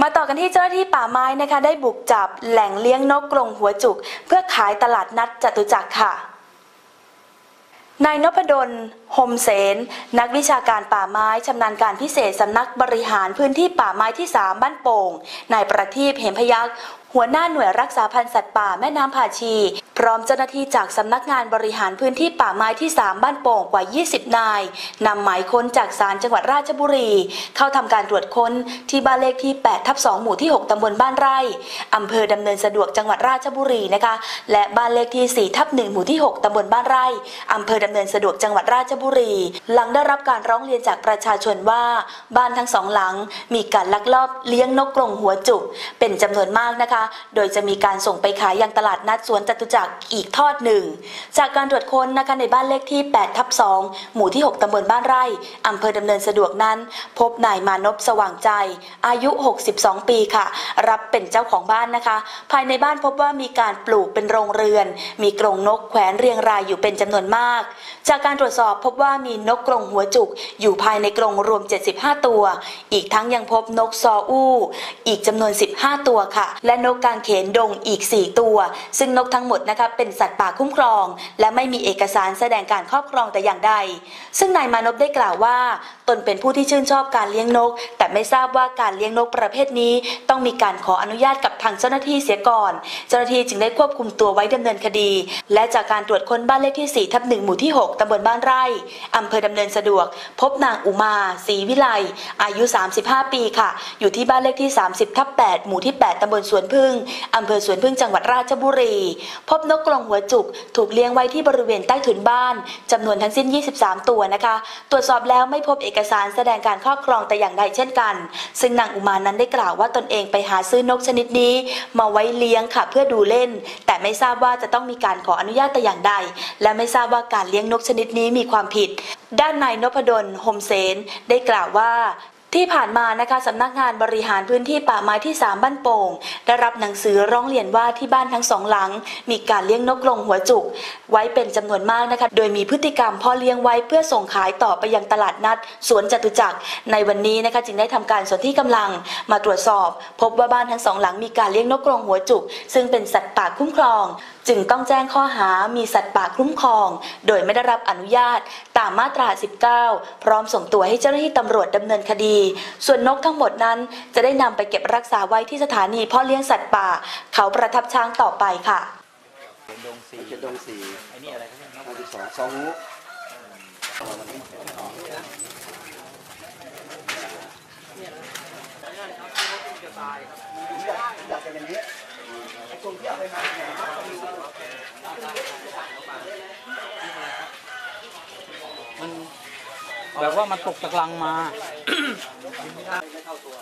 มาต่อกันที่เจ้าหน้าที่ป่าไม้นะคะ ได้บุกจับแหล่งเลี้ยงนกกรงหัวจุก เพื่อขายตลาดนัดจตุจักรค่ะนายนพดลโฮมเสน นักวิชาการป่าไม้ชำนาญการพิเศษสำนักบริหารพื้นที่ป่าไม้ที่ 3 บ้านโป่ง นายประทีปเหมพยักษ์หัวหน้าหน่วยรักษาพันธุ์สัตว์ป่าแม่น้ำผาชี พร้อมเจ้าหน้าที่จากสำนักงานบริหารพื้นที่ป่าไม้ที่ 3 บ้านโป่งกว่า 20 นายนำหมายค้นจากศาลจังหวัดราชบุรี เข้าทำการตรวจค้นที่บ้านเลขที่ 8 ทับ 2 หมู่ที่ 6ตำบลบ้านไร่อำเภอดำเนินสะดวกจังหวัดราชบุรีนะคะ และบ้านเลขที่ 4 ทับ 1 หมู่ที่ 6ตำบลบ้านไร่อำเภอดำเนินสะดวกจังหวัดราชบุรี หลังได้รับการร้องเรียนจากประชาชนว่าบ้านทั้งสองหลัง มีการลักลอบเลี้ยงนกกรงหัวจุกเป็นจำนวนมากนะคะ โดยจะมีการส่งไปขายยังตลาดนัดสวนจตุจักรอีกทอดหนึ่ง จากการตรวจค้นนะคะในบ้านเลขที่8ทับ2หมู่ที่ 6ตำบลบ้านไร่อำเภอดำเนินสะดวกนั้น พบนายมานพสว่างใจ อายุ 62 ปีค่ะ รับเป็นเจ้าของบ้านนะคะ ภายในบ้านพบว่ามีการปลูกเป็นโรงเรือน มีกรงนกแขวนเรียงรายอยู่เป็นจำนวนมาก จากการตรวจสอบพบว่ามีนกกรงหัวจุก อยู่ภายในกรงรวม 75 ตัว อีกทั้งยังพบนกซออู้ อีกจำนวน 15 ตัวค่ะ และนกกางเขนดงอีก 4 ตัว ซึ่งนกทั้งหมดนะคะเป็นสัตว์ป่าคุ้มครอง และไม่มีเอกสารแสดงการครอบครองแต่อย่างใด ซึ่งนายมานพได้กล่าวว่า ตนเป็นผู้ที่ชื่นชอบการเลี้ยงนก แต่ไม่ทราบว่าการเลี้ยงนกประเภทนี้ ต้องมีการขออนุญาตกับทางเจ้าหน้าที่เสียก่อน เจ้าหน้าที่จึงได้ควบคุมตัวไว้ดำเนินคดี และจากการตรวจค้นบ้านเลขที่4ทับ1หมู่ที่ 6ตำบลบ้านไร่อำเภอดำเนินสะดวก พบนางอุมาศรีวิไลอายุ 35 ปีค่ะ อยู่ที่บ้านเลขที่ 30ทับ8หมู่ที่ 8ตำบลสวนพึ่งอำเภอสวนพึ่งจังหวัดราชบุรี พบนกกรงหัวจุก ถูกเลี้ยงไว้ที่บริเวณใต้ถุนบ้านจำนวนทั้งสิ้น 23 ตัวนะคะ ตรวจสอบแล้วไม่พบเอกสารแสดงการครอบครองแต่อย่างใดเช่นกัน ซึ่งนางอุมานั้นได้กล่าวว่าตนเองไปหาซื้อนกชนิดนี้ มาไว้เลี้ยงค่ะเพื่อดูเล่น แต่ไม่ทราบว่าจะต้องมีการขออนุญาตแต่อย่างใด และไม่ทราบว่าการเลี้ยงนกชนิดนี้มีความผิด ด้านนายนพดลโฮมเซนได้กล่าวว่า ที่ผ่านมานะคะสำนักงานบริหารพื้นที่ป่าไม้ที่ 3 บ้านโป่ง ได้รับหนังสือร้องเรียนว่าที่บ้านทั้งสองหลัง มีการเลี้ยงนกกรงหัวจุก ไว้เป็นจำนวนมากนะคะ โดยมีพฤติกรรมพ่อเลี้ยงไว้เพื่อส่งขายต่อไปยังตลาดนัด สวนจตุจักร ในวันนี้นะคะจึงได้ทำการสนที่กำลังมาตรวจสอบ พบว่าบ้านทั้งสองหลังมีการเลี้ยงนกกรงหัวจุก ซึ่งเป็นสัตว์ป่าคุ้มครอง จึงต้องแจ้งข้อหามีสัตว์ป่าคุ้มครอง โดยไม่ได้รับอนุญาต ตามมาตรา 19 พร้อมส่งตัวให้เจ้าหน้าที่ตำรวจดำเนินคดี ส่วนนกทั้งหมดนั้นจะได้นำไปเก็บรักษาไว้ที่สถานีพ่อเลี้ยงสัตว์ป่า เขาประทับช้างต่อไปค่ะดงสีเจ็ดงสี่ไอ้นี่อะไรครับเนี่ยห้าสิบสองสองหูอยากจะอย่างนี้ไอ้คนที่เอาไปมาเนี่ยมันก็มี มัน แบบว่ามันตกตะกลังมาไม่เข้าตัว